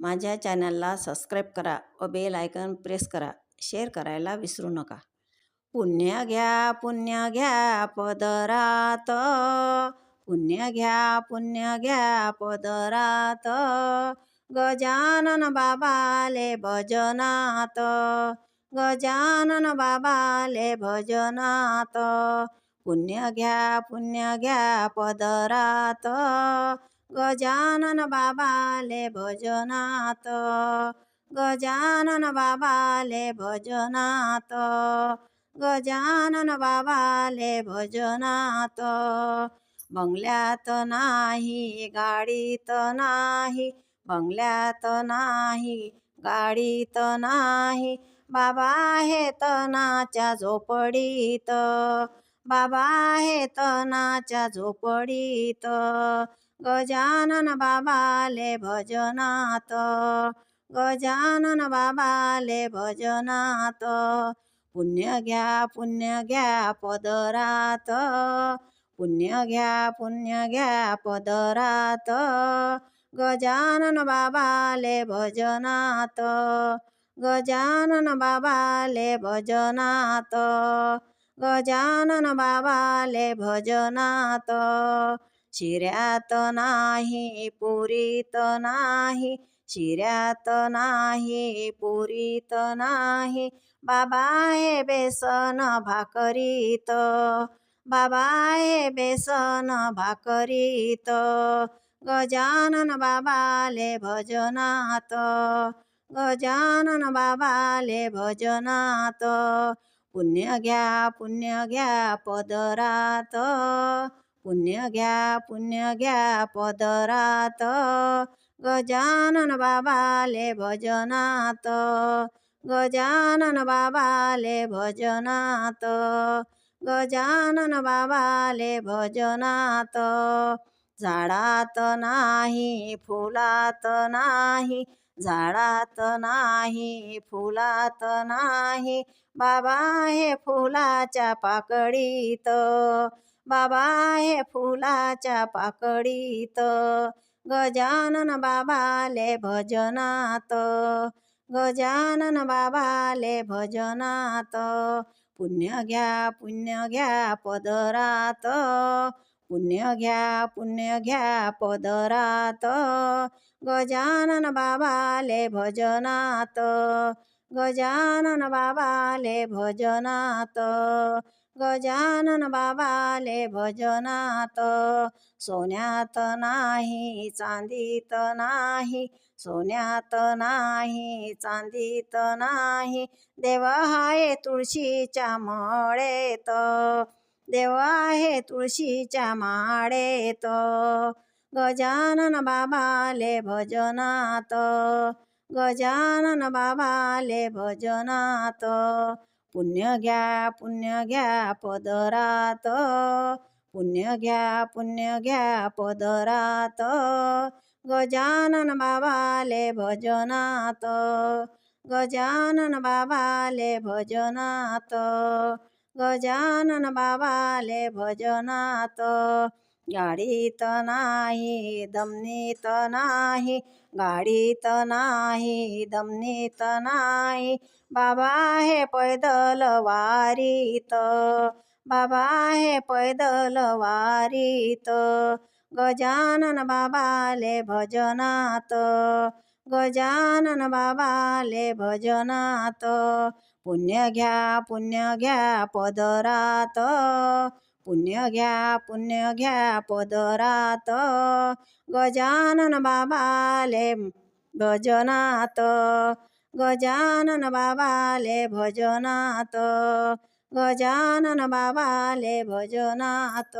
माझ्या चॅनलला सबस्क्राईब करा व बेल आयकन प्रेस करा. शेअर करायला विसरू नका. पुण्य घ्या पुण्य घ्या, पदरात. पुण्य घ्या पुण्य घ्या, पदरात. गजानन बाबाले भजनात. गजानन बाबाले भजनात. पुण्य घ्या पुण्य घ्या, पदरात. गजानन बाबाले भजनात गजानन बाबाले भजनात गजानन बाबाले भजनात. बंगल्यात नाही गाडीत नाही बंगल्यात नाही गाडीत नाही. बाबा हे तनाच्या झोपडीत बाबा हे तनाच्या झोपडीत. गजानन बाबाले भजनात गजानन बाबाले भजनात पुण्य घ्या पुण्य घ्या पदरात, पुण्य घ्या पुण्य घ्या पदरात। गजानन बाबाले भजनात गजानन बाबाले भजनात गजानन बाबाले भजनात शिऱ्यात नाही पुरीत नाही शिऱ्यात नाही पुरीत नाही बाबा हे बेसन भाकरीत बाबा हे बेसन भाकरीत गजानन बाबाले भजनात गजानन बाबाले भजनात पुण्य घ्या पुण्य घ्या पदरात पुण्य घ्या पुण्य घ्या पदरात। गजानन बाबाले भजनात। गजानन बाबाले भजनात। गजानन बाबाले भजनात। झाडात नाही, फुलात नाही, झाडात नाही, फुलात नाही. बाबा हे फुलाच्या पाकळीत बाबा हे फुलाच्या पाकळीत, गजानन बाबाले भजनात, गजानन बाबाले भजनात, पुण्य घ्या पुण्य घ्या पदरात, पुण्य घ्या पुण्य घ्या पदरात, गजानन बाबाले भजनात, गजानन बाबाले भजनात गजानन बाबाले भजनात. सोन्यात नाही चांदीत नाही. सोन्यात नाही चांदीत नाही. देव आहे तुळशीच्या मळेत. देव आहे तुळशीच्या माळेत. गजानन बाबाले भजनात. गजानन बाबाले भजनात. पुण्य घ्या पुण्य घ्या पदरात। पुण्य घ्या पुण्य घ्या पदरात। गजानन बाबाले भजनात। गजानन बाबाले भजनात। गजानन बाबाले भजनात। गाडीत नाही दमनीत नाही गाडीत नाही दमनीत नाही. बाबा हे पैदल वारीत बाबा हे पैदल वारीत. गजानन बाबाले भजनात गजानन बाबाले भजनात. पुण्य घ्या पुण्य घ्या पदरात. पुण्य घ्या पुण्य घ्या पदरात. गजानन बाबाले भजनात. गजानन बाबाले भजनात. गजानन बाबाले भजनात.